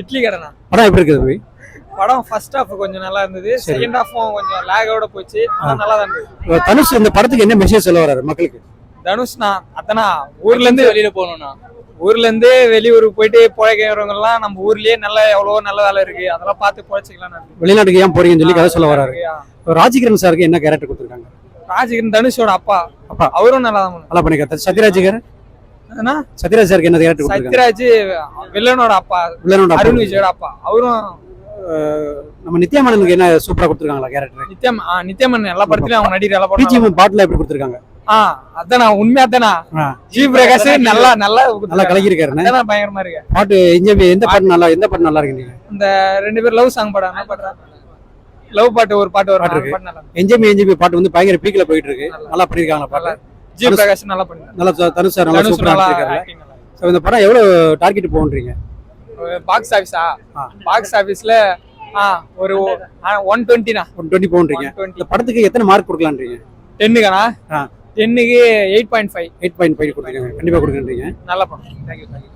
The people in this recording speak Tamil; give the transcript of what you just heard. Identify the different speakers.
Speaker 1: இட்லி கடைண்ணா
Speaker 2: படம் எப்படி இருக்குது தம்பி
Speaker 1: படம் ஃபர்ஸ்ட் ஹாஃப் கொஞ்சம் நல்லா இருந்தது. செகண்ட் ஹாஃபும் கொஞ்சம் லேகோட போச்சு. நல்லா தான் இருந்தது.
Speaker 2: தனுஷ் இந்த படத்துக்கு என்ன மெசேஜ் சொல்ல வராரு மக்களுக்கு?
Speaker 1: தனுஷ்னா அத்தனா ஊர்ல இருந்து
Speaker 3: வெளியில போகணும்னா.
Speaker 1: ஊர்ல இருந்து வெளியூருக்கு போயிட்டு பிழைக்கிறவங்க எல்லாம் நம்ம ஊர்லயே நல்ல எவ்வளவோ நல்ல வேலை இருக்கு. அதெல்லாம் பார்த்து பிழைச்சிக்கலாம்
Speaker 2: வெளிநாட்டுக்கு ஏன் போறீங்கன்னு சொல்லி கதை சொல்ல வராரு ராஜகிரண் சாருக்கு என்ன கேரக்டர் கொடுத்துருக்காங்க?
Speaker 1: ராஜகிரன் தனுஷோட அப்பா.
Speaker 2: அப்பா.
Speaker 1: அவரும் நல்லா தான்
Speaker 2: நல்லா பண்ணிருக்காரு சத்யராஜ்கர் சத்யராஜ் சாருக்கு என்ன கேரக்டர்
Speaker 1: சத்யராஜ் வில்லனோட அப்பா
Speaker 2: வில்லனோட அப்பா.
Speaker 1: அருண் விஜயோட அப்பா. அவரும்
Speaker 2: நம்ம நித்யாமேனனுக்கு என்ன சூப்பரா கொடுத்துருக்காங்களா கேரக்டர்
Speaker 1: நித்யம் நித்யமன் எல்லா படத்துலயும் அவங்க நடிகர் எல்லா படம்
Speaker 2: பாட்டுல எப்படி கொடுத்துருக்காங்க?
Speaker 1: ஆ அதானா உண்மையா தானா. ஜி பிரகாஷ் நல்லா நல்லா
Speaker 2: நல்லா கலக்கிருக்காருன்னு
Speaker 1: அதானா பயங்கரமா இருக்கு.
Speaker 2: பாட்டு இங்க எந்த பாட்டு நல்லா எந்த பாட்டு நல்லா இருக்கு
Speaker 1: இந்த ரெண்டு பேரும் லவ் சாங் படம் என்ன லவ் பாட்டு ஒரு பாட்டு ஒரு
Speaker 2: பாட்டு இருக்கு. என்ஜிபி என்ஜிபி பாட்டு வந்து பயங்கர பீக்ல போயிட்டு இருக்கு. நல்லா. பண்ணிருக்காங்களா பாட்டு?
Speaker 1: ஜி பிரகாஷ் நல்லா பண்ணிருக்காரு.
Speaker 2: நல்லா தனுஷ் சார் நல்லா
Speaker 1: தனுஷ்
Speaker 2: சூப்பரா
Speaker 1: நல்லா acting நல்லா இருக்கு.
Speaker 2: ஸோ இந்த படம் எவ்வளவு டார்கெட் போகுன்றீங்க
Speaker 1: பாக்ஸ் ஆபீஸா
Speaker 2: ஆ.
Speaker 1: பாக்ஸ் ஆபீஸ்ல ஆ ஒரு ஒன் டுவெண்ட்டினா
Speaker 2: ஒன் டுவெண்ட்டி போகுன்றீங்க
Speaker 1: ஒன் டுவெண்ட்டி
Speaker 2: இந்த படத்துக்கு எத்தனை மார்க் கொடுக்கலான்றீங்க?
Speaker 1: டென்னுக்கானா
Speaker 2: ஆ.
Speaker 1: டென்னுக்கு eight point five
Speaker 2: eight point five கொடுக்குறீங்க கண்டிப்பா கொடுக்குறீங்க
Speaker 1: நல்ல படம். Thank you thank you